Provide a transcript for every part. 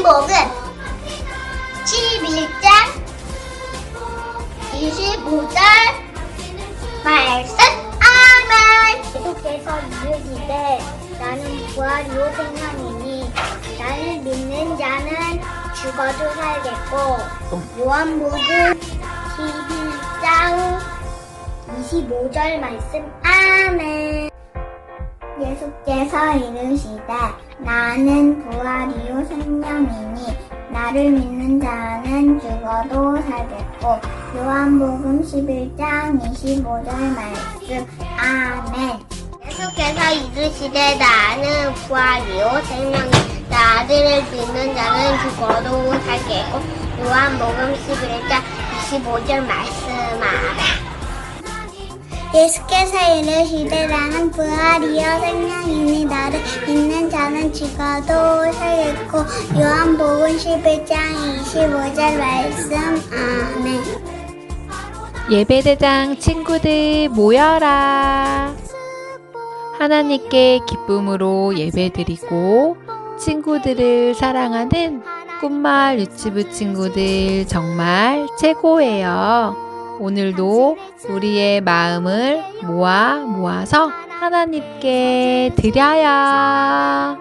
요한복음 11장 25절 말씀. 아멘. 예수께서 이르시되 나는 부활이요 생명이니 나를 믿는 자는 죽어도 살겠고 요한복음 11장 25절 말씀. 아멘. 예수께서 이르시되 나는 부활이요 생명이니 나를 믿는 자는 죽어도 살겠고 요한복음 11장 25절 말씀. 아멘. 예수께서 이르시되 나는 부활이요 생명이 나를 믿는 자는 죽어도 살겠고 요한복음 11장 25절 말씀. 아멘 예수께서 이르시되 나는 부활이요 생명이니 나를 믿는 자는 죽어도 살겠고 요한복음 11장 25절 말씀 아멘 예배대장 친구들 모여라. 하나님께 기쁨으로 예배드리고 친구들을 사랑하는 꿈말 유치부 친구들 정말 최고예요. 오늘도 우리의 마음을 모아 모아서 하나님께 드려요.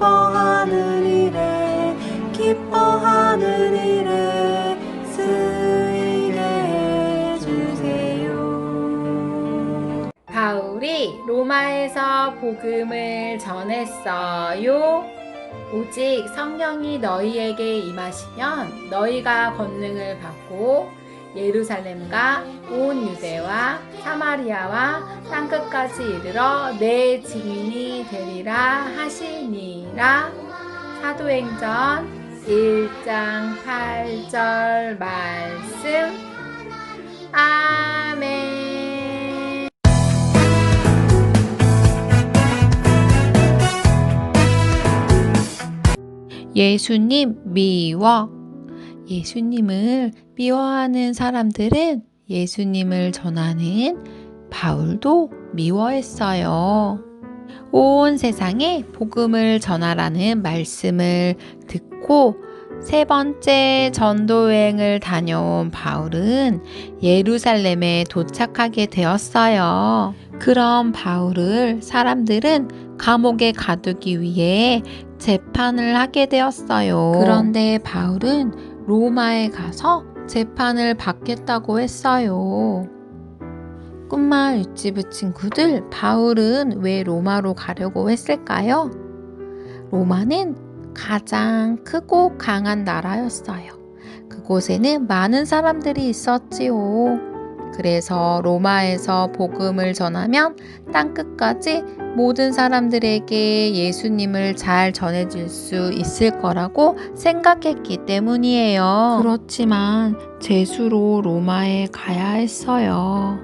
기뻐하는 일에 기뻐하는 일에 쓰이게 해주세요. 바울이 로마에서 복음을 전했어요. 오직 성령이 너희에게 임하시면 너희가 권능을 받고 예루살렘과 온 유대와 사마리아와 땅끝까지 이르러 내 증인이 되리라 하시니라. 사도행전 1장 8절 말씀. 아멘. 예수님 미워. 예수님을 미워하는 사람들은 예수님을 전하는 바울도 미워했어요. 온 세상에 복음을 전하라는 말씀을 듣고 세 번째 전도여행을 다녀온 바울은 예루살렘에 도착하게 되었어요. 그런 바울을 사람들은 감옥에 가두기 위해 재판을 하게 되었어요. 그런데 바울은 로마에 가서 재판을 받겠다고 했어요. 꿈마을 유치부 친구들, 바울은 왜 로마로 가려고 했을까요? 로마는 가장 크고 강한 나라였어요. 그곳에는 많은 사람들이 있었지요. 그래서 로마에서 복음을 전하면 땅끝까지 모든 사람들에게 예수님을 잘 전해줄 수 있을 거라고 생각했기 때문이에요. 그렇지만 제수로 로마에 가야 했어요.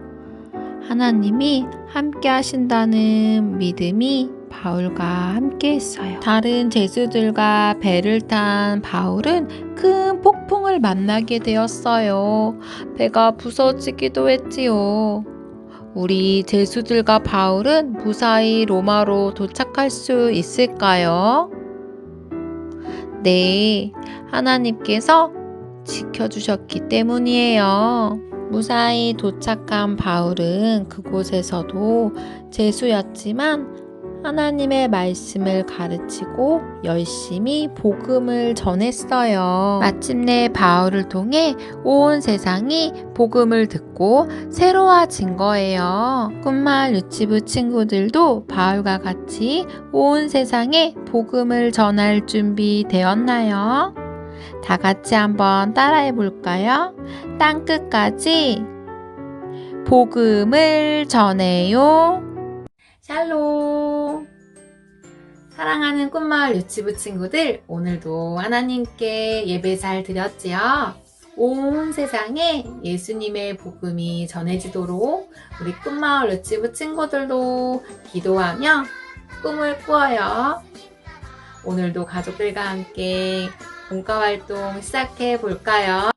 하나님이 함께 하신다는 믿음이 바울과 함께 했어요. 다른 제수들과 배를 탄 바울은 큰 폭풍을 만나게 되었어요. 배가 부서지기도 했지요. 우리 제수들과 바울은 무사히 로마로 도착할 수 있을까요? 네, 하나님께서 지켜주셨기 때문이에요. 무사히 도착한 바울은 그곳에서도 제수였지만 하나님의 말씀을 가르치고 열심히 복음을 전했어요. 마침내 바울을 통해 온 세상이 복음을 듣고 새로워진 거예요. 꿈마을 유치부 친구들도 바울과 같이 온 세상에 복음을 전할 준비 되었나요? 다 같이 한번 따라해 볼까요? 땅 끝까지 복음을 전해요. 샬롬. 사랑하는 꿈마을 유치부 친구들, 오늘도 하나님께 예배 잘 드렸지요? 온 세상에 예수님의 복음이 전해지도록 우리 꿈마을 유치부 친구들도 기도하며 꿈을 꾸어요. 오늘도 가족들과 함께 봉과 활동 시작해 볼까요?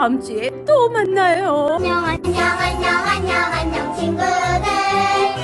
다음 주에 또 만나요. 안녕 안녕 안녕 안녕 안녕 친구들